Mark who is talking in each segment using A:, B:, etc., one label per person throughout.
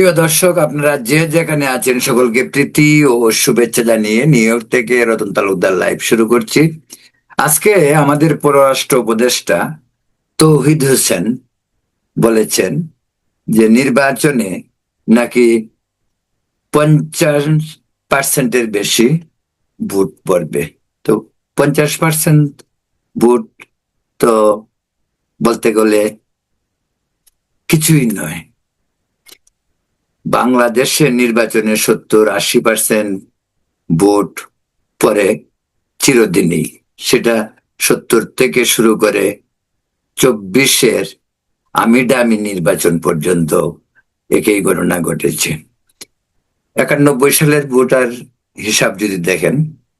A: প্রিয় দর্শক, আপনারা যে যেখানে আছেন, সকলকে প্রীতি ও শুভেচ্ছা জানিয়ে নিউ ইয়র্ক থেকে রতন তালুকদার লাইভ শুরু করছি। আজকে আমাদের পররাষ্ট্র উপদেষ্টা তৌহিদ হোসেন বলেছেন যে নির্বাচনে নাকি পঞ্চাশ পার্সেন্টের বেশি ভোট পড়বে। তো পঞ্চাশ পার্সেন্ট ভোট তো বলতে গেলে কিছুই নয়। বাংলাদেশের নির্বাচনে সত্তর আশি পার্সেন্ট ভোট পরে চিরদিনই। সেটা সত্তর থেকে শুরু করে চব্বিশের আমি ডামি নির্বাচন পর্যন্ত একই ঘটনা ঘটেছে। একানব্বই সালের ভোটার হিসাব যদি দেখেন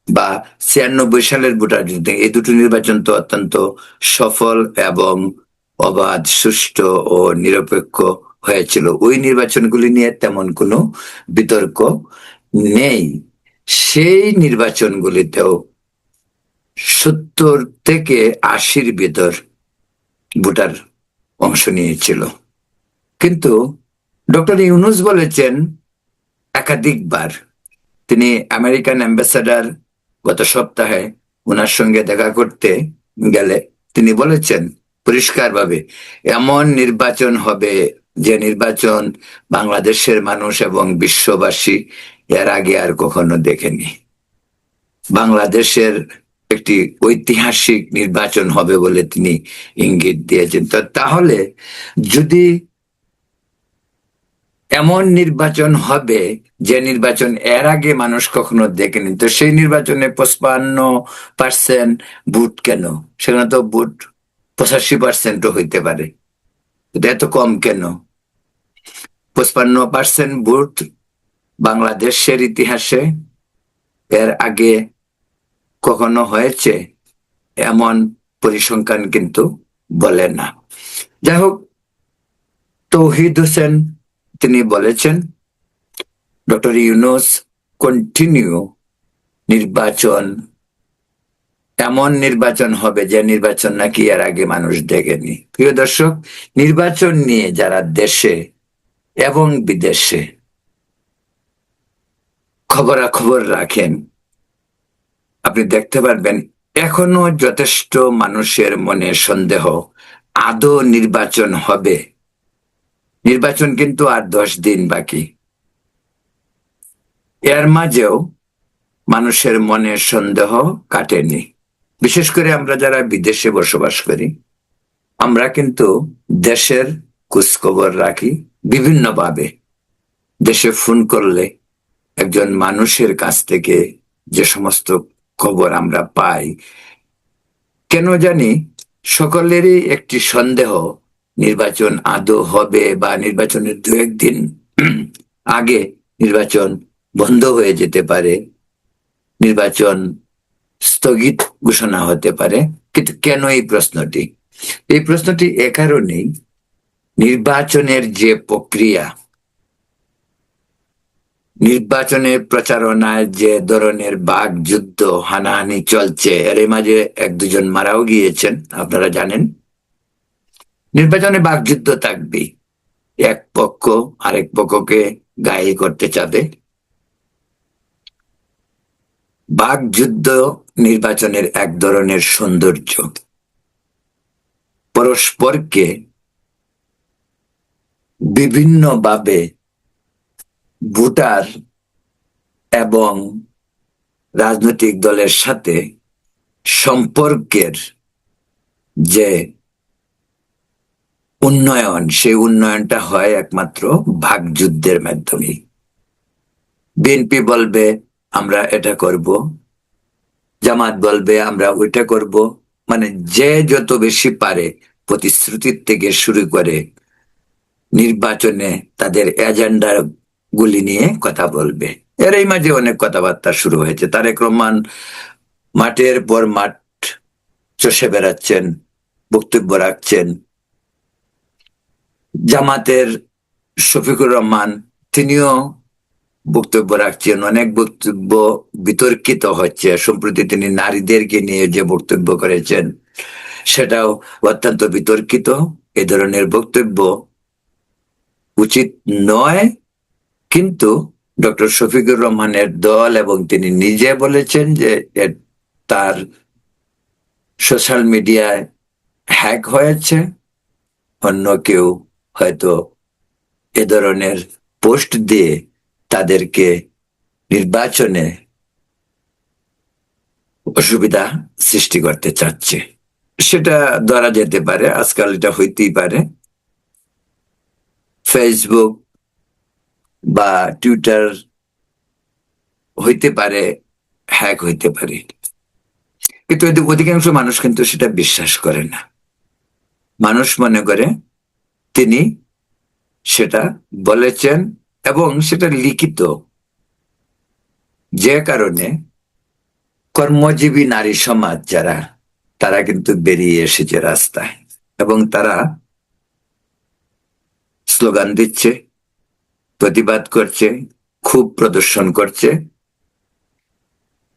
A: বা ছিয়ানব্বই সালের ভোটার যদি দেখেন, এই দুটো নির্বাচন তো অত্যন্ত সফল এবং অবাধ, সুষ্ঠু ও নিরপেক্ষ হয়েছিল। ওই নির্বাচনগুলি নিয়ে তেমন কোনো বিতর্ক নেই। সেই নির্বাচনগুলিতেও সত্তর থেকে আশির ভিতর ভোটার অংশ নিয়েছিল। কিন্তু ডক্টর ইউনুস বলেছেন, একাধিকবার তিনি আমেরিকান অ্যাম্বাসাডার গত সপ্তাহে ওনার সঙ্গে দেখা করতে গেলে তিনি বলেছেন, পরিষ্কারভাবে এমন নির্বাচন হবে যে নির্বাচন বাংলাদেশের মানুষ এবং বিশ্ববাসী এর আগে আর কখনো দেখেনি। বাংলাদেশের একটি ঐতিহাসিক নির্বাচন হবে বলে তিনি ইঙ্গিত দিয়েছেন। তো তাহলে যদি এমন নির্বাচন হবে যে নির্বাচন এর আগে মানুষ কখনো দেখেনি, তো সেই নির্বাচনে পঁচপান্ন পার্সেন্ট ভোট কেন? সেখানে তো ভোট পঁচাশি পার্সেন্টও হইতে পারে। এত কম কেন? পঁচপান্ন পার্সেন্ট ভোট বাংলাদেশের ইতিহাসে এর আগে কখনো হয়েছে, এমন পরিসংখ্যান কিন্তু বলে না। যাই হোক, তৌহিদ হোসেন তিনি বলেছেন, ডক্টর ইউনুস কন্টিনিউ নির্বাচন, এমন নির্বাচন হবে যে নির্বাচন নাকি এর আগে মানুষ দেখেনি। প্রিয় দর্শক, নির্বাচন নিয়ে যারা দেশে এবং বিদেশে খবরাখবর রাখেন। আপনি দেখতে পারবেন, এখনও যথেষ্ট মানুষের মনে সন্দেহ আদৌ নির্বাচন হবে। নির্বাচন কিন্তু আর দশ দিন বাকি। এর মাঝেও মানুষের মনে সন্দেহ কাটেনি। বিশেষ করে আমরা যারা বিদেশে বসবাস করি, আমরা কিন্তু দেশের খোঁজখবর রাখি। বিভিন্নভাবে দেশে ফোন করলে একজন মানুষের কাছ থেকে যে সমস্ত খবর আমরা পাই, কেন জানি সকলেরই একটি সন্দেহ, নির্বাচন আদৌ হবে বা নির্বাচনের দু একদিন আগে নির্বাচন বন্ধ হয়ে যেতে পারে, নির্বাচন স্থগিত ঘোষণা হতে পারে, কিন্তু কেন এই প্রশ্নটি? এই প্রশ্নটি এ কারণেই নির্বাচনের যে প্রক্রিয়া, নির্বাচনের প্রচারণায় যে ধরনের বাঘ যুদ্ধ হানাহানি চলছে এর মাঝে এক দুজন মারাও গিয়েছেন, আপনারা জানেন। নির্বাচনে বাকযুদ্ধ থাকবে এক পক্ষ আরেক পক্ষকে গায়ে করতে চাবে বাকযুদ্ধ নির্বাচনের এক ধরনের সৌন্দর্য। পরস্পরকে বিভিন্নভাবে ভোটার এবং রাজনৈতিক দলের সাথে সম্পর্কের যে উন্নয়ন, সেই উন্নয়নটা হয় একমাত্র ভাগযুদ্ধের মাধ্যমে বিএনপি বলবে, আমরা এটা করব। জামাত বলবে, আমরা ওইটা করব। মানে যে যত বেশি পারে, প্রতিশ্রুতির থেকে শুরু করে নির্বাচনে তাদের এজেন্ডা গুলি নিয়ে কথা বলবে। এর এই মাঝে অনেক কথাবার্তা শুরু হয়েছে। তারেক রহমান মাঠের পর মাঠ চষে বেড়াচ্ছেন, বক্তব্য রাখছেন। জামাতের শফিকুর রহমান তিনিও বক্তব্য রাখছেন। অনেক বক্তব্য বিতর্কিত হচ্ছে। সম্প্রতি তিনি নারীদেরকে নিয়ে যে বক্তব্য করেছেন, সেটাও অত্যন্ত বিতর্কিত। এ ধরনের বক্তব্য উচিত নয়, কিন্তু ডক্টর শফিকুর রহমানের দল এবং তিনি নিজে বলেছেন যে তার সোশ্যাল মিডিয়ায় হ্যাক হয়েছে। অন্য কেউ হয়তো এ ধরনের পোস্ট দিয়ে তাদেরকে নির্বাচনে অসুবিধা সৃষ্টি করতে চাচ্ছে। সেটা ধরা যেতে পারে, আজকাল এটা হইতেই পারে। ফেসবুক বা টুইটার হইতে পারে হ্যাক হইতে পারে। কিন্তু অধিকাংশ মানুষ কিন্তু সেটা বিশ্বাস করে না। মানুষ মনে করে তিনি সেটা বলেছেন এবং সেটা লিখিত। যে কারণে কর্মজীবী নারী সমাজ যারা, তারা কিন্তু বেরিয়ে এসেছে রাস্তায় এবং তারা স্লোগান দিচ্ছে, প্রতিবাদ করছে, খুব প্রদর্শন করছে।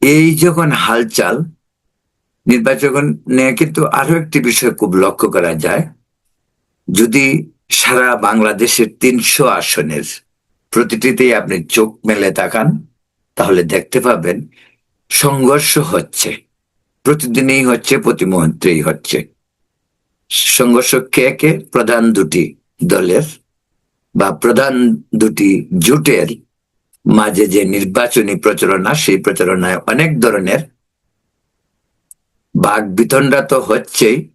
A: এই যখন হালচাল, নির্বাচনে কিন্তু আরও একটি বিষয় খুব লক্ষ্য করা যায়। যদি সারা বাংলাদেশের তিনশো আসনের প্রতিটিতেই আপনি চোখ মেলে তাকান, তাহলে দেখতে পাবেন সংঘর্ষ হচ্ছে। প্রতিদিনই হচ্ছে, প্রতি মুহূর্তেই হচ্ছে। সংঘর্ষ কে কে? প্রধান দুটি দলের বা প্রধান দুটি জোটের মাঝে যে নির্বাচনী প্রচারণা, সেই প্রচারণায় অনেক ধরনের বাঘ বিতণ্ডা তো হচ্ছেই,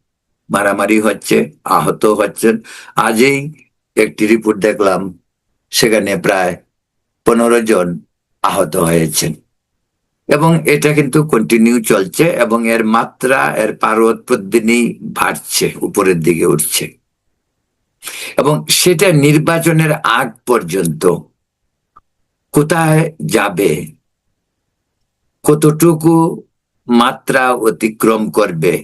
A: মারামারি হচ্ছে, আহত হচ্ছেন। আজই একটি রিপোর্ট দেখলাম, সেখানে প্রায় পনেরো জন আহত হয়েছেন। এবং এটা কিন্তু কন্টিনিউ চলছে এবং এর মাত্রা, এর পারদ প্রতিদিনই বাড়ছে, উপরের দিকে উঠছে। এবং সেটা নির্বাচনের আগ পর্যন্ত কোথায় যাবে, কতটুকু মাত্রা অতিক্রম করবে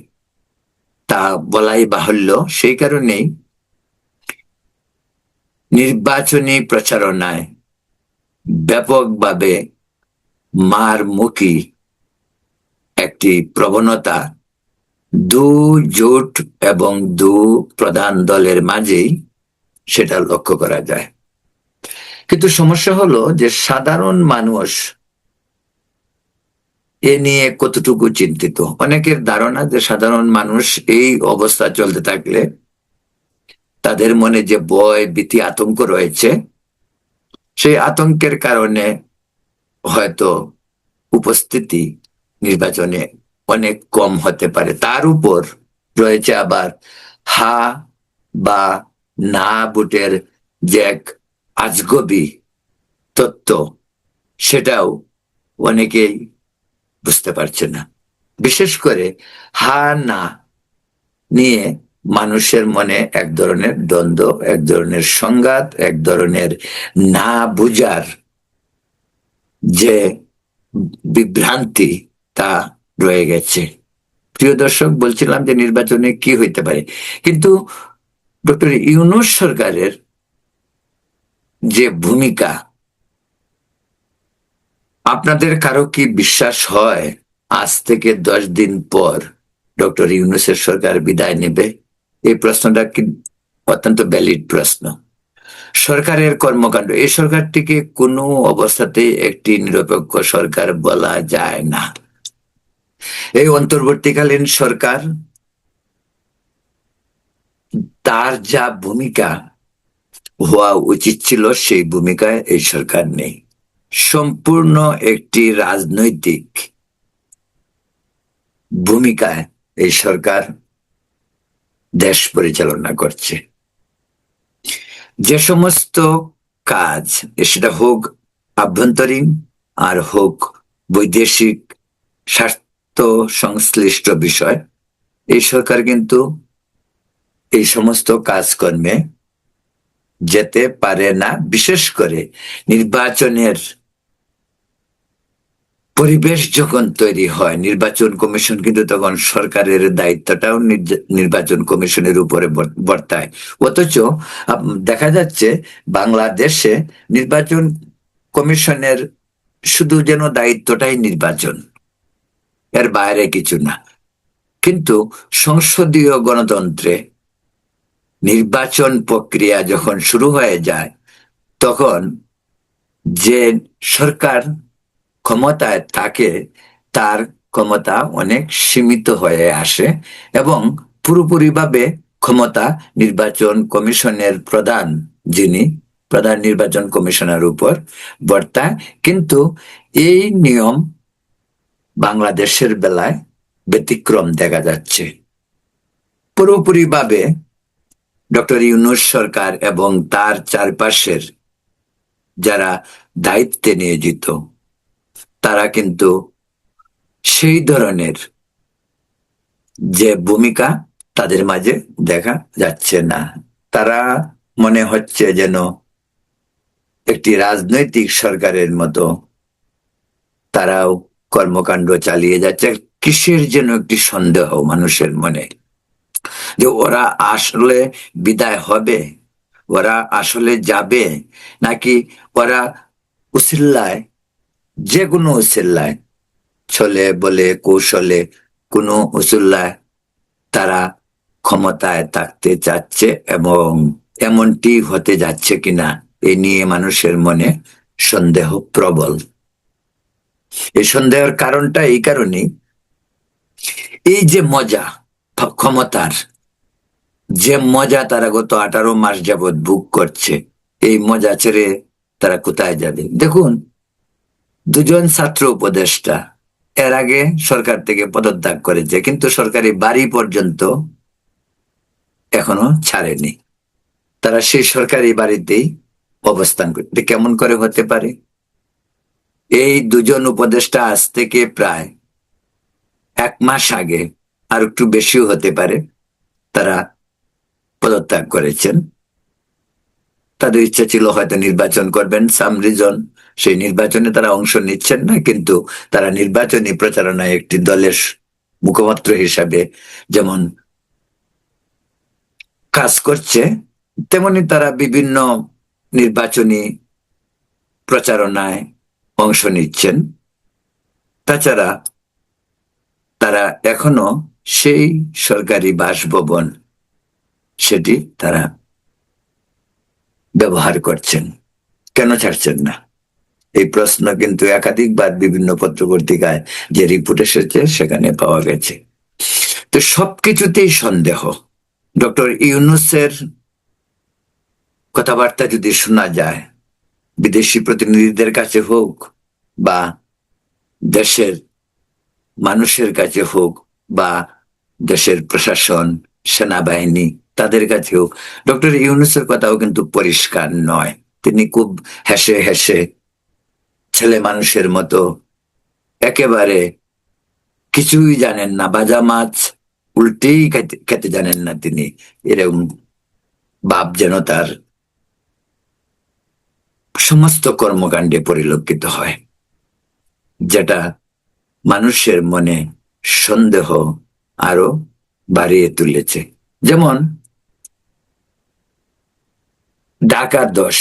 A: তা বলাই বাহুল্য, সেই কারণেই নির্বাচনী প্রচারণায় ব্যাপকভাবে মার মুখী একটি প্রবণতা দু জোট এবং দু প্রধান দলের মাঝেই সেটা লক্ষ্য করা যায়। কিন্তু সমস্যা হলো যে সাধারণ মানুষ এ নিয়ে কতটুকু চিন্তিত? অনেকের ধারণা যে সাধারণ মানুষ এই অবস্থা চলতে থাকলে তাদের মনে যে ভয়, ভীতি, আতঙ্ক রয়েছে, সেই আতঙ্কের কারণে হয়তো উপস্থিতি নির্বাচনে অনেক কম হতে পারে। তার উপর রয়েছে আবার হা বা না বুটের যে এক আজগবি তত্ত্ব, সেটাও অনেকেই বুঝতে পারছে না। বিশেষ করে হা না নিয়ে মানুষের মনে এক ধরনের দ্বন্দ্ব, এক ধরনের সংঘাত, এক ধরনের না বুঝার যে বিভ্রান্তি, তা রয়ে গেছে। প্রিয় দর্শক, বলছিলাম যে নির্বাচনে কি হইতে পারে। কিন্তু ডক্টর ইউনুস সরকারের যে ভূমিকা, আপনাদের কারও কি বিশ্বাস হয় আজ থেকে দশ দিন পর ডক্টর ইউনুসের সরকার বিদায় নেবে? এই প্রশ্নটা কি অত্যন্ত ভ্যালিড প্রশ্ন। সরকারের কর্মকাণ্ড, এই সরকারটিকে কোনো অবস্থাতেই একটি নিরপেক্ষ সরকার বলা যায় না। এই অন্তর্বর্তীকালীন সরকার তার যা ভূমিকা হওয়া উচিত ছিল, সেই ভূমিকায় এই সরকার নেই। সম্পূর্ণ একটি রাজনৈতিক ভূমিকায় এই সরকার দেশ পরিচালনা করছে। যে সমস্ত কাজ, সেটা হোক আভ্যন্তরীণ আর হোক বৈদেশিক স্বার্থ সংশ্লিষ্ট বিষয়। এই সরকার কিন্তু এই সমস্ত কাজকর্মে যেতে পারে না, বিশেষ করে নির্বাচনের পরিবেশ যখন তৈরি হয়, নির্বাচন কমিশন কিন্তু তখন সরকারের দায়িত্বটাও নির্বাচন কমিশনের উপরে বর- বর্তায়। অথচ দেখা যাচ্ছে বাংলাদেশে নির্বাচন কমিশনের শুধু যেন দায়িত্বটাই নির্বাচন। এর বাইরে কিছু না। কিন্তু সংসদীয় গণতন্ত্রে নির্বাচন প্রক্রিয়া যখন শুরু হয়ে যায়, তখন যে সরকার ক্ষমতায় থাকে, তার ক্ষমতা অনেক সীমিত হয়ে আসে এবং পুরোপুরিভাবে ক্ষমতা নির্বাচন কমিশনের প্রধান যিনি, প্রধান নির্বাচন কমিশনের উপর বর্তায়। কিন্তু এই নিয়ম বাংলাদেশের বেলায় ব্যতিক্রম দেখা যাচ্ছে। পুরোপুরিভাবে ডক্টর ইউনুস সরকার এবং তার চারপাশের যারা দায়িত্বে নিয়োজিত, তারা কিন্তু সেই ধরনের যে ভূমিকা তাদের মাঝে দেখা যাচ্ছে না। তারা মনে হচ্ছে যেন একটি রাজনৈতিক সরকারের মতো। তারাও কর্মকাণ্ড চালিয়ে যাচ্ছে। কিসের যেন একটি সন্দেহ মানুষের মনে? যে ওরা আসলে বিদায় হবে? ওরা আসলে যাবে? নাকি ওরা উসিল্লায়? যে কোনো উসিল্লায়। ছলে বলে, কৌশলে কোনো উসুল্লায় তারা ক্ষমতায় থাকতে চাচ্ছে এবং এমনটি হতে যাচ্ছে কিনা, এ নিয়ে মানুষের মনে সন্দেহ প্রবল। এই সন্দেহের কারণটা এই কারণে এই যে মজা ক্ষমতার, যে মজা তারা গত আঠারো মাস যাবৎ বুক করছে, এই মজা ছেড়ে তারা কোথায় যাবে? দেখুন, দুজন ছাত্র উপদেষ্টা এর আগে সরকার থেকে পদত্যাগ করেছে, কিন্তু সরকারি বাড়ি পর্যন্ত এখনও ছাড়েনি। তারা সেই সরকারি বাড়িতেই অবস্থান করতে কেমন করে হতে পারে? এই দুজন উপদেষ্টা আজ থেকে প্রায় এক মাস আগে আর একটু বেশিও হতে পারে, তারা পদত্যাগ করেছেন। তাদের ইচ্ছা ছিল হয়তো নির্বাচন করবেন সাম রিজন সেই নির্বাচনে তারা অংশ নিচ্ছেন না, কিন্তু তারা নির্বাচনী প্রচারণায় একটি দলের মুখপাত্র হিসাবে যেমন কাজ করছে, তেমনি তারা বিভিন্ন নির্বাচনী প্রচারণায় অংশ নিচ্ছেন। তাছাড়া তারা এখনও সেই সরকারি বাসভবন সেটি তারা ব্যবহার করছেন। কেন ছাড়ছেন না? এই প্রশ্ন কিন্তু একাধিকবার বিভিন্ন পত্রপত্রিকায় যে রিপোর্ট এসেছে সেখানে পাওয়া গেছে। তো সবকিছুতেই সন্দেহ। ডক্টর ইউনুসের কথাবার্তা যদি শোনা যায় বিদেশি প্রতিনিধিদের কাছে হোক বা দেশের মানুষের কাছে হোক বা দেশের প্রশাসন, সেনাবাহিনী, তাদের কাছেও ডক্টর ইউনুসের কথাও কিন্তু পরিষ্কার নয়। তিনি খুব হেসে হেসে ছেলে মানুষের মতো একেবারে কিছুই জানেন না, বাজা মাছ উল্টেই খেতে জানেন না তিনি। এরকম ভাব যেন তার সমস্ত কর্মকাণ্ডে পরিলক্ষিত হয়, যেটা মানুষের মনে সন্দেহ আরও বাড়িয়ে তুলেছে। যেমন, ঢাকা দশ,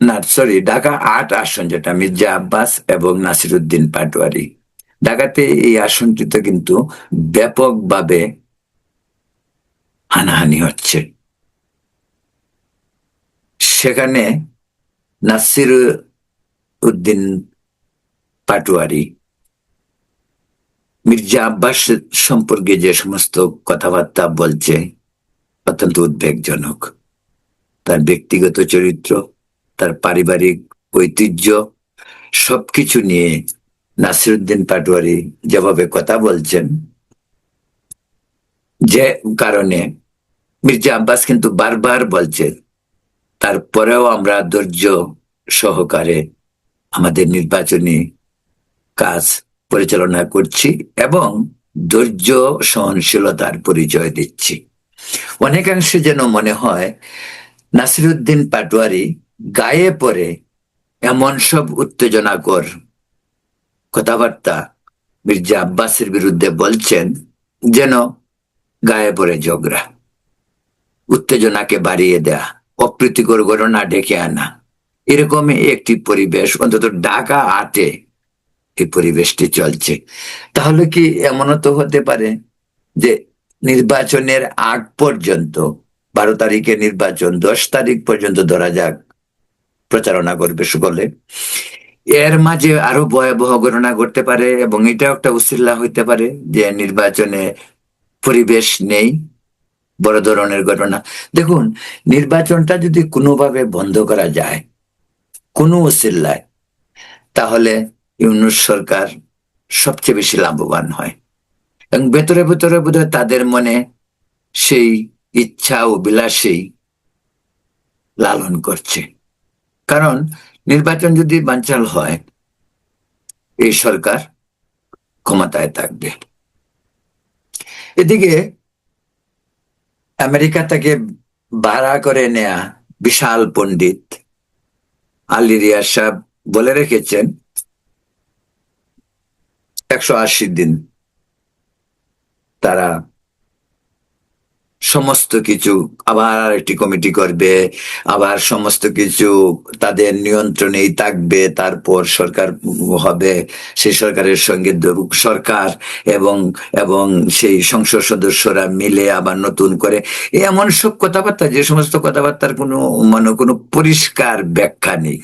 A: না সরি ঢাকা আট আসন, যেটা মির্জা আব্বাস এবং নাসিরুদ্দিন পাটোয়ারি। ঢাকাতে এই আসনটিতে কিন্তু ব্যাপকভাবে হানাহানি হচ্ছে। সেখানে নাসির উদ্দিন পাটোয়ারি, মির্জা আব্বাস সম্পর্কে যে সমস্ত কথাবার্তা বলছে, অত্যন্ত উদ্বেগজনক। তার ব্যক্তিগত চরিত্র, তার পারিবারিক ঐতিহ্য, সবকিছু নিয়ে নাসিরুদ্দিন পাটোয়ারি যেভাবে কথা বলছেন, যে কারণে মির্জা আব্বাস কিন্তু বারবার বলছে তারপরেও আমরা ধৈর্য সহকারে আমাদের নির্বাচনী কাজ পরিচালনা করছি এবং ধৈর্য সহনশীলতার পরিচয় দিচ্ছি। অনেকাংশে যেন মনে হয়, নাসিরুদ্দিন পাটোয়ারি গায়ে পড়ে এমন সব উত্তেজনাকর কথাবার্তা মির্জা আব্বাসের বিরুদ্ধে বলছেন যেন গায়ে পড়ে ঝগড়া, উত্তেজনাকে বাড়িয়ে দেয়া। অপ্রীতিকর ঘটনা ডেকে আনা। এরকমই একটি পরিবেশ, অন্তত ঢাকা আটে এই পরিবেশটি চলছে। তাহলে কি এমনও তো হতে পারে যে নির্বাচনের আগ পর্যন্ত, বারো তারিখে নির্বাচন, দশ তারিখ পর্যন্ত ধরা যাক, প্রচারণা করবে সকলে, এর মাঝে আরও ভয়াবহ ঘটনা ঘটতে পারে এবং এটাও একটা উসিল্লা হইতে পারে যে নির্বাচনে পরিবেশ নেই। বড় ধরনের ঘটনা। দেখুন, নির্বাচনটা যদি কোনোভাবে বন্ধ করা যায়, কোনো উসিল্লায় তাহলে ইউনুস সরকার সবচেয়ে বেশি লাভবান হয়। এবং ভেতরে ভেতরে বোধহয় তাদের মনে সেই ইচ্ছা ও বিলাসেই লালন করছে। কারণ নির্বাচন যদি বাঞ্চাল হয়, এই সরকার ক্ষমতায় থাকবে। এদিকে আমেরিকা থেকে ভাড়া করে নেয়া বিশাল পণ্ডিত আলী রিয়া সাহেব বলে রেখেছেন, একশো আশি দিন তারা সমস্ত কিছু আবার একটি কমিটি করবে, আবার সমস্ত কিছু তাদের নিয়ন্ত্রণেই থাকবে, তারপর সরকার হবে, সেই সরকারের সঙ্গে সরকার এবং এবং সেই সংসদ সদস্যরা মিলে আবার নতুন করে এমন সব কথাবার্তা, যে সমস্ত কথাবার্তার কোনো মানে কোনো পরিষ্কার ব্যাখ্যা নেই।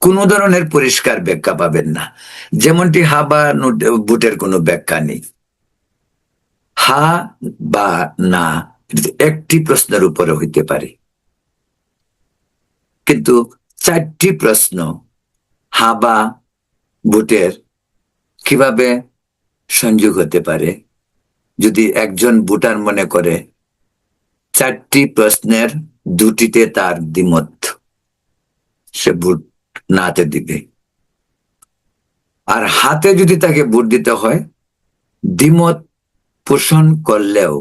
A: কোনো ধরনের পরিষ্কার ব্যাখ্যা পাবেন না। যেমনটি হা বা নো- বুটের কোনো ব্যাখ্যা নেই। হা বা না একটি প্রশ্নের উপরে হইতে পারে। কিন্তু চারটি প্রশ্ন, হা বা ভোটের কীভাবে সংযোগ হতে পারে? যদি একজন বুটার মনে করে, চারটি প্রশ্নের দুটিতে তার দ্বিমত, সে ভোট নাতে দিবে। আর হাতে যদি তাকে ভোট দিতে হয়, দ্বিমত পোষণ করলেও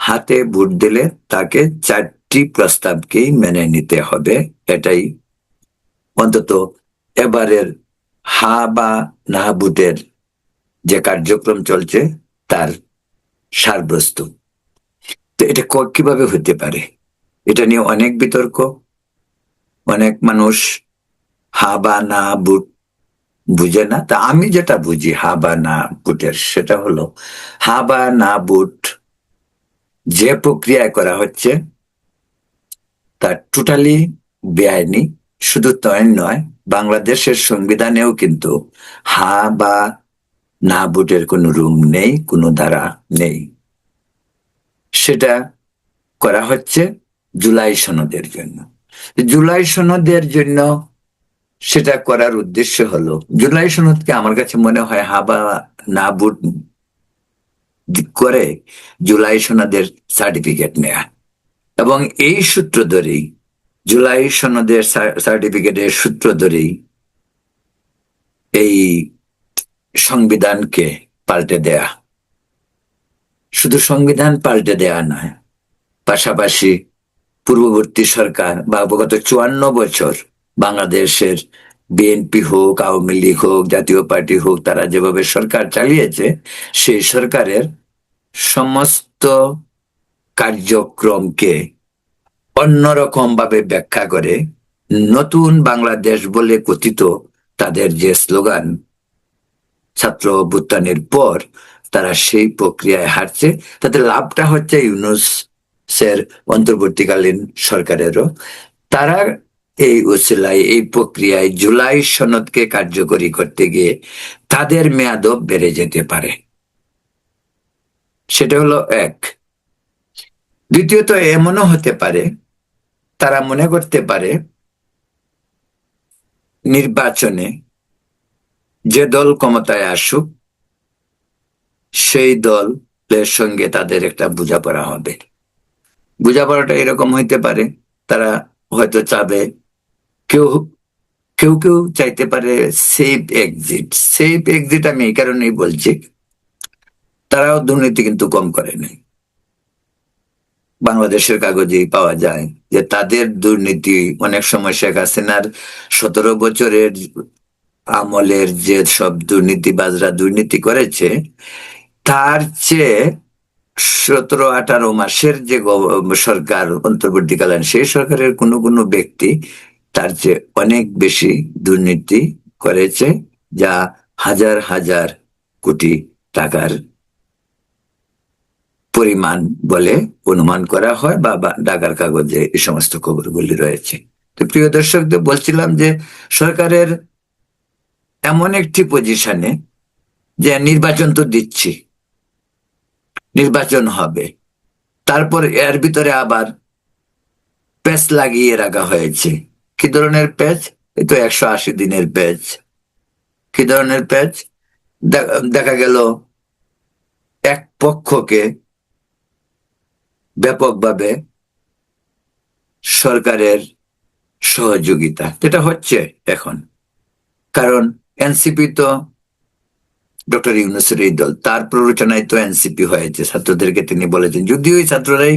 A: হাতে ভোট দিলে তাকে চারটি প্রস্তাবকেই মেনে নিতে হবে, এটাই অন্তত এবারের হা বা না ভোটের যে কার্যক্রম চলছে, তার সারবস্তু তো এটা কীভাবে হতে পারে? এটা নিয়ে অনেক বিতর্ক, অনেক মানুষ হা বা না বুট বুঝে না? তা আমি যেটা বুঝি, হা বা না বুটের, সেটা হলো, হা বা না বুট যে প্রক্রিয়ায় করা হচ্ছে, তা টোটালি বেআইনি, শুধু তাই নয়, বাংলাদেশের সংবিধানেও কিন্তু হা বা না বুটের কোনো রুম নেই, কোনো ধারা নেই। সেটা করা হচ্ছে জুলাই সনদের জন্য। জুলাই সনদের জন্য সেটা করার উদ্দেশ্য হলো। জুলাই সনদকে আমার কাছে মনে হয় হাবা না বুট করে জুলাই সনদের সার্টিফিকেট নেয়া। এবং এই সূত্র ধরেই, জুলাই সনদের সার্টিফিকেটের সূত্র ধরেই এই সংবিধানকে পাল্টে দেয়া। শুধু সংবিধান পাল্টে দেয়া নয়, পাশাপাশি পূর্ববর্তী সরকার বা গত চুয়ান্ন বছর বাংলাদেশের বিএনপি হোক, আওয়ামী লীগ হোক, জাতীয় পার্টি হোক, তারা যেভাবে সরকার চালিয়েছে, সেই সরকারের সমস্ত কার্যক্রমকে অন্যরকম ভাবে ব্যাখ্যা করে নতুন বাংলাদেশ বলে কথিত তাদের যে স্লোগান, ছাত্র অভ্যুত্থানের পর তারা সেই প্রক্রিয়ায় হারছে তাতে লাভটা হচ্ছে ইউনুসের অন্তর্বর্তীকালীন সরকারেরও। তারা এই উসিলায়, এই প্রক্রিয়ায় জুলাই সনদকে কার্যকরী করতে গিয়ে তাদের মেয়াদও বেড়ে যেতে পারে। সেটা হলো এক। দ্বিতীয়ত, এমনও হতে পারে, তারা মনে করতে পারে, নির্বাচনে যে দল ক্ষমতায় আসুক, সেই দলের সঙ্গে তাদের একটা বোঝাপড়া হবে। বোঝাপড়াটা এরকম হইতে পারে, তারা হয়তো চাবে কেউ কেউ কেউ চাইতে পারে সেফ এক্সিট সেফ এক্সিট আমি এই কারণেই বলছি, তারাও দুর্নীতি কিন্তু কম করে নাই। বাংলাদেশের কাগজেই পাওয়া যায় যে তাদের দুর্নীতি অনেক সময় শেখ হাসিনার সতেরো বছরের আমলের যে সব দুর্নীতিবাজরা দুর্নীতি করেছে, তার চেয়ে সতেরো, আঠারো মাসের যে সরকার অন্তর্বর্তীকালীন সেই সরকারের কোনো কোনো ব্যক্তি তার চেয়ে অনেক বেশি দুর্নীতি করেছে, যা হাজার হাজার কোটি টাকার পরিমাণ বলে অনুমান করা হয় বা ডাকার কাগজে এই সমস্ত খবরগুলি রয়েছে। তো প্রিয় দর্শকদের, বলছিলাম যে সরকারের এমন একটি পজিশনে যে নির্বাচন তো দিচ্ছি, নির্বাচন হবে, তারপর এর ভিতরে আবার প্যাচ লাগিয়ে রাখা হয়েছে। কি ধরনের প্যাচ? এই তো একশো আশি দিনের প্যাচ। কি ধরনের প্যাচ? দেখা গেল এক পক্ষকে ব্যাপকভাবে সরকারের সহযোগিতা। যেটা হচ্ছে এখন। কারণ এনসিপি তো ডক্টর ইউনুসের এই দল, তার প্ররোচনায় তো এনসিপি হয়েছে। ছাত্রদেরকে তিনি বলেছেন, যদিও ছাত্ররাই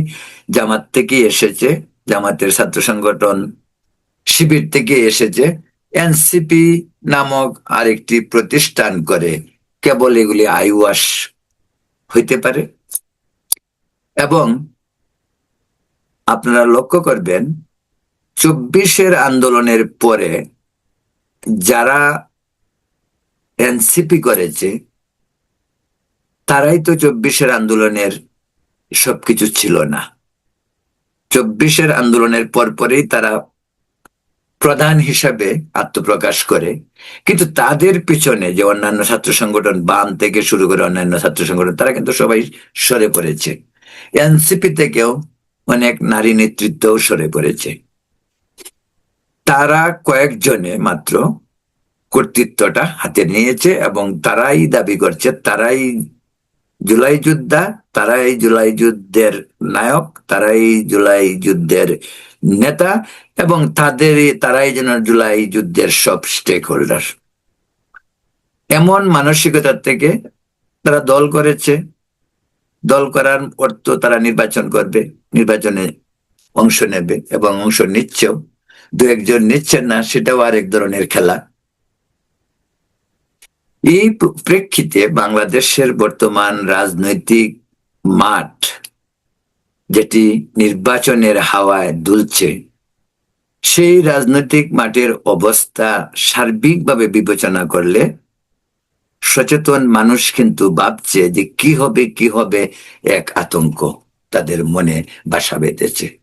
A: জামাত থেকে এসেছে, জামাতের ছাত্র সংগঠন শিবির থেকে এসেছে। এনসিপি নামক আরেকটি প্রতিষ্ঠান করে কেবল এগুলি আইওয়াস হইতে পারে। এবং আপনারা লক্ষ্য করবেন, চব্বিশের আন্দোলনের পরে যারা এনসিপি করেছে, তারাই তো চব্বিশের আন্দোলনের সবকিছু ছিল না। চব্বিশের আন্দোলনের পরপরেই তারা প্রধান হিসাবে আত্মপ্রকাশ করে। কিন্তু তাদের পিছনে যে অন্যান্য ছাত্র সংগঠন বাম থেকে শুরু করে অন্যান্য ছাত্র সংগঠন, তারা কিন্তু সবাই সরে পড়েছে। এনসিপি থেকেও অনেক নারী নেতৃত্বও সরে পড়েছে। তারা কয়েকজনে মাত্র কর্তৃত্বটা হাতে নিয়েছে এবং তারাই দাবি করছে, তারাই জুলাই যোদ্ধা, তারাই জুলাই যুদ্ধের নায়ক, তারাই জুলাই যুদ্ধের নেতা এবং তাদের তারাই যেন জুলাই যুদ্ধের সব স্টেক হোল্ডার এমন মানসিকতার থেকে তারা দল করেছে। দল করার অর্থ তারা নির্বাচন করবে, নির্বাচনে অংশ নেবে এবং অংশ নিচ্ছেও দু একজন নিচ্ছেন না, সেটাও আরেক ধরনের খেলা। এই প্রেক্ষিতে বাংলাদেশের বর্তমান রাজনৈতিক মাঠ যেটি নির্বাচনের হাওয়ায় দুলছে। সেই রাজনৈতিক মাঠের অবস্থা সার্বিকভাবে বিবেচনা করলে সচেতন মানুষ কিন্তু ভাবছে যে কি হবে কি হবে এক আতঙ্ক তাদের মনে বাসা বেঁধেছে।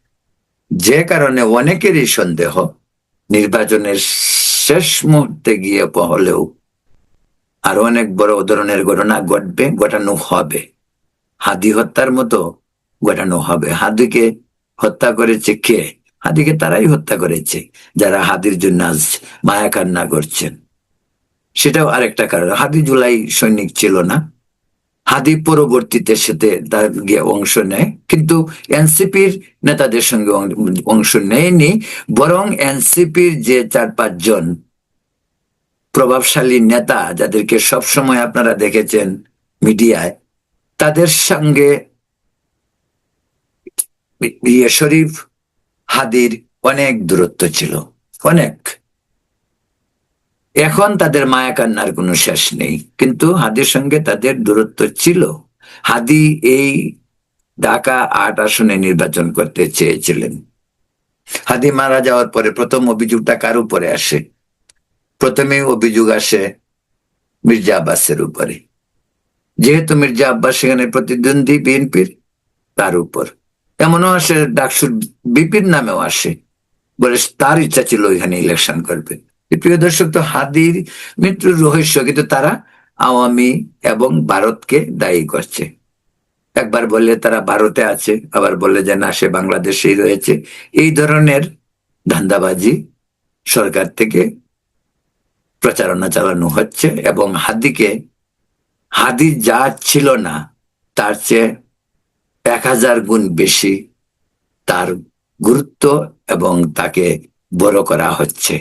A: যে কারণে অনেকেরই সন্দেহ, নির্বাচনের শেষ মুহূর্তে গিয়ে হলেও আরও অনেক বড় ধরনের ঘটনা ঘটবে, ঘটানো হবে। হাদি হত্যার মতো ঘটানো হবে। হাদিকে হত্যা করেছে কে? হাদিকে তারাই হত্যা করেছে, যারা হাদির জন্য আজ মায়া কান্না করছেন। সেটাও আরেকটা কারণ। হাদি জুলাই সৈনিক ছিল না। হাদি পরবর্তীতে সাথে তার গিয়ে অংশ নেয়। কিন্তু এনসিপির নেতাদের সঙ্গে অংশ নেয়নি, বরং এনসিপির যে চার পাঁচজন প্রভাবশালী নেতা, যাদেরকে সবসময় আপনারা দেখেছেন মিডিয়ায়, তাদের সঙ্গে ইয়ে শরীফ হাদির অনেক দূরত্ব ছিল অনেক এখন তাদের মায়া কান্নার কোনো শেষ নেই কিন্তু হাদির সঙ্গে তাদের দূরত্ব ছিল হাদি এই ঢাকা আট আসনে নির্বাচন করতে চেয়েছিলেন হাদি মারা যাওয়ার পরে প্রথম অভিযোগটা কার উপরে আসে প্রথমে অভিযোগ আসে মির্জা আব্বাসের উপরে যেহেতু মির্জা আব্বাস সেখানে প্রতিদ্বন্দ্বী বিএনপির তার উপর এমনও আসে ডাকসুর বিপির নামেও আসে। বলে তার ইচ্ছা ছিল ওইখানে ইলেকশন করবে। প্রিয় দর্শক, তো হাদির মৃত্যুর রহস্য, কিন্তু তারা আওয়ামী এবং ভারতকে দায়ী করছে। একবার বললে তারা ভারতে আছে, আবার বললে যে না, সে বাংলাদেশেই রয়েছে। এই ধরনের ধান্দাবাজি সরকার থেকে প্রচারণা চালানো হচ্ছে এবং হাদিকে, হাদি যা ছিল না, তার চেয়ে এক হাজার গুণ বেশি তার গুরুত্ব এবং তাকে বড় করা হচ্ছে।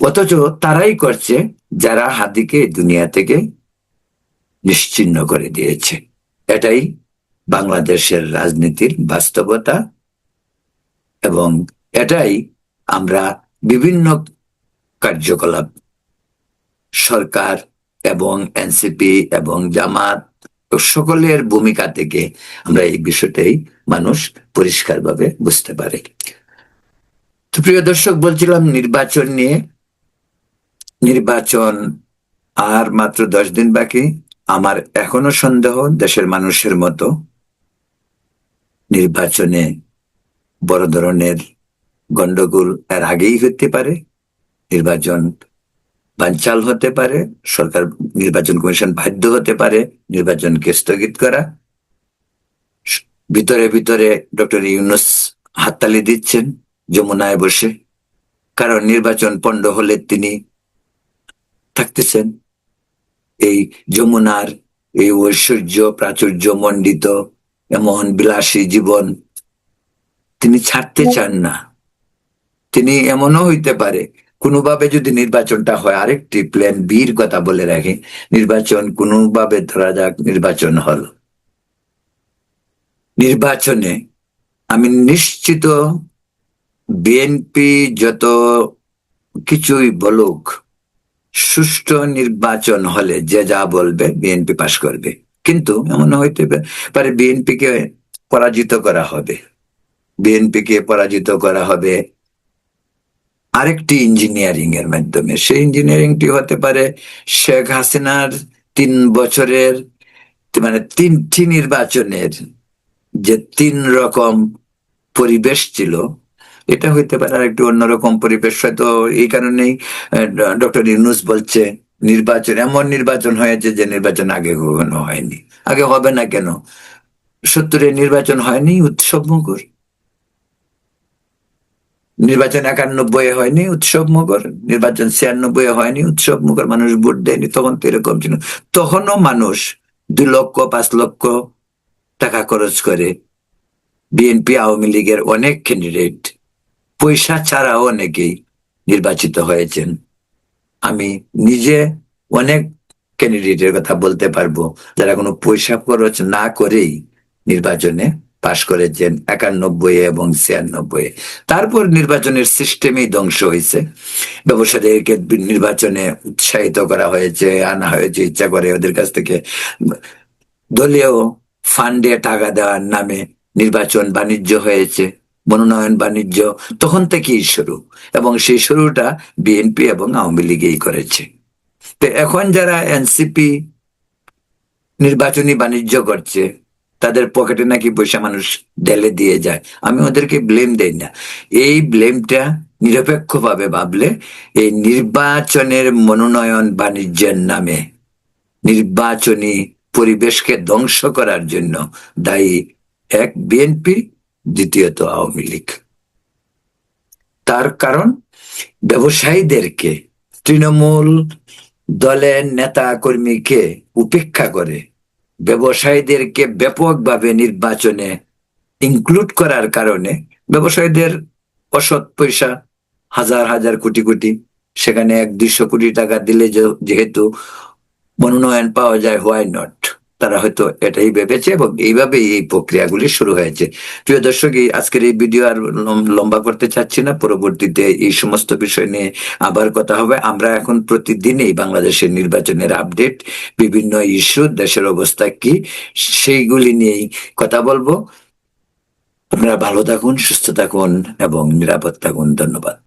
A: অথচ তারাই করছে যারা হাদিকে দুনিয়া থেকে নিশ্চিন্ন করে দিয়েছে। এটাই বাংলাদেশের রাজনীতির বাস্তবতা এবং এটাই আমরা বিভিন্ন কার্যকলাপ সরকার এবং এনসিপি এবং জামাত সকলের ভূমিকা থেকে আমরা এই বিষয়টাই মানুষ পরিষ্কারভাবে বুঝতে পারে। তো প্রিয় দর্শক, বলছিলাম নির্বাচন নিয়ে। নির্বাচন আর মাত্র দশ দিন বাকি। আমার এখনও সন্দেহ দেশের মানুষের মতো নির্বাচনে বড় ধরনের গন্ডগোল এর আগেই হতে পারে। নির্বাচন বানচাল হতে পারে, সরকার নির্বাচন কমিশন বাধ্য হতে পারে নির্বাচনকে স্থগিত করা। ভিতরে ভিতরে ডক্টর ইউনুস হাততালি দিচ্ছেন যমুনায় বসে। কারণ নির্বাচন পণ্ড হলে তিনি থাকতেছেন। এই যমুনার এই ঐশ্বর্য প্রাচুর্য মণ্ডিত এমন বিলাসী জীবন তিনি ছাড়তে চান না। তিনি এমনও হইতে পারে কোনোভাবে যদি নির্বাচনটা হয়, আরেকটি প্ল্যান বির কথা বলে রাখে। নির্বাচন কোনোভাবে ধরা যাক নির্বাচন হল। নির্বাচনে আমি নিশ্চিত বিএনপি যত কিছুই বলুক, সুষ্ঠু নির্বাচন হলে যে যা বলবে বিএনপি পাশ করবে। কিন্তু এমন হইতে পারে বিএনপি কে পরাজিত করা হবে। বিএনপি কে পরাজিত করা হবে আরেকটি ইঞ্জিনিয়ারিং এর মাধ্যমে। সেই ইঞ্জিনিয়ারিংটি হতে পারে শেখ হাসিনার তিন বছরের মানে তিনটি নির্বাচনের যে তিন রকম পরিবেশ ছিল, এটা হইতে পারে আর একটু অন্যরকম পরিবেশ। হয়তো এই কারণেই ডক্টর ইউনুস বলছে, নির্বাচন, এমন নির্বাচন হয়েছে যে নির্বাচন আগে হয়নি। আগে হবে না কেন? সত্তরের নির্বাচন হয়নি উৎসব মুখর নির্বাচন একানব্বই হয়নি, উৎসব মুখর নির্বাচন ছিয়ানব্বই হয়নি, উৎসব মুখর মানুষ ভোট দেয়নি, তখন তো এরকম ছিল। তখনও মানুষ দুই লক্ষ, পাঁচ লক্ষ টাকা খরচ করে বিএনপি, আওয়ামী লীগের অনেক ক্যান্ডিডেট পয়সা ছাড়াও অনেকেই নির্বাচিত হয়েছেন। আমি নিজে অনেক ক্যান্ডিডেটের কথা বলতে পারব। যারা কোনো পয়সা খরচ না করেই নির্বাচনে পাশ করেছেন একানব্বই এবং ছিয়ানব্বই তারপর নির্বাচনের সিস্টেমই ধ্বংস হয়েছে ব্যবসায়ীদেরকে নির্বাচনে উৎসাহিত করা হয়েছে, আনা হয়েছে, ইচ্ছা করে ওদের কাছ থেকে দলীয় ফান্ডে টাকা দেওয়ার নামে নির্বাচন বাণিজ্য হয়েছে, মনোনয়ন বাণিজ্য তখন থেকেই শুরু এবং সেই শুরুটা বিএনপি এবং আওয়ামী লীগেই করেছে। তো এখন যারা এনসিপি নির্বাচনী বাণিজ্য করছে তাদের পকেটে নাকি পয়সা মানুষ ঢেলে দিয়ে যায়। আমি ওদেরকে ব্লেম দেই না। এই ব্লেমটা নিরপেক্ষভাবে ভাবলে এই নির্বাচনের মনোনয়ন বাণিজ্যের নামে নির্বাচনী পরিবেশকে ধ্বংস করার জন্য দায়ী এক বিএনপি, দ্বিতীয়ত আওয়ামী লীগ। তার কারণ, ব্যবসায়ীদেরকে তৃণমূল দলের নেতা কর্মীকে উপেক্ষা করে ব্যবসায়ীদেরকে ব্যাপকভাবে নির্বাচনে ইনক্লুড করার কারণে ব্যবসায়ীদের অসৎ পয়সা, হাজার হাজার কোটি কোটি, সেখানে এক দুইশো কোটি টাকা দিলে যেহেতু মনোনয়ন পাওয়া যায় হোয়াই নট তারা হয়তো এটাই ভেবেছে এবং এইভাবেই এই প্রক্রিয়াগুলি শুরু হয়েছে। প্রিয় দর্শক, এই আজকের এই ভিডিও আর লম্বা করতে চাচ্ছি না। পরবর্তীতে এই সমস্ত বিষয় নিয়ে আবার কথা হবে। আমরা এখন প্রতিদিনই বাংলাদেশের নির্বাচনের আপডেট, বিভিন্ন ইস্যু, দেশের অবস্থা কি, সেইগুলি নিয়েই কথা বলব। আপনারা ভালো থাকুন, সুস্থ থাকুন এবং নিরাপদ থাকুন। ধন্যবাদ।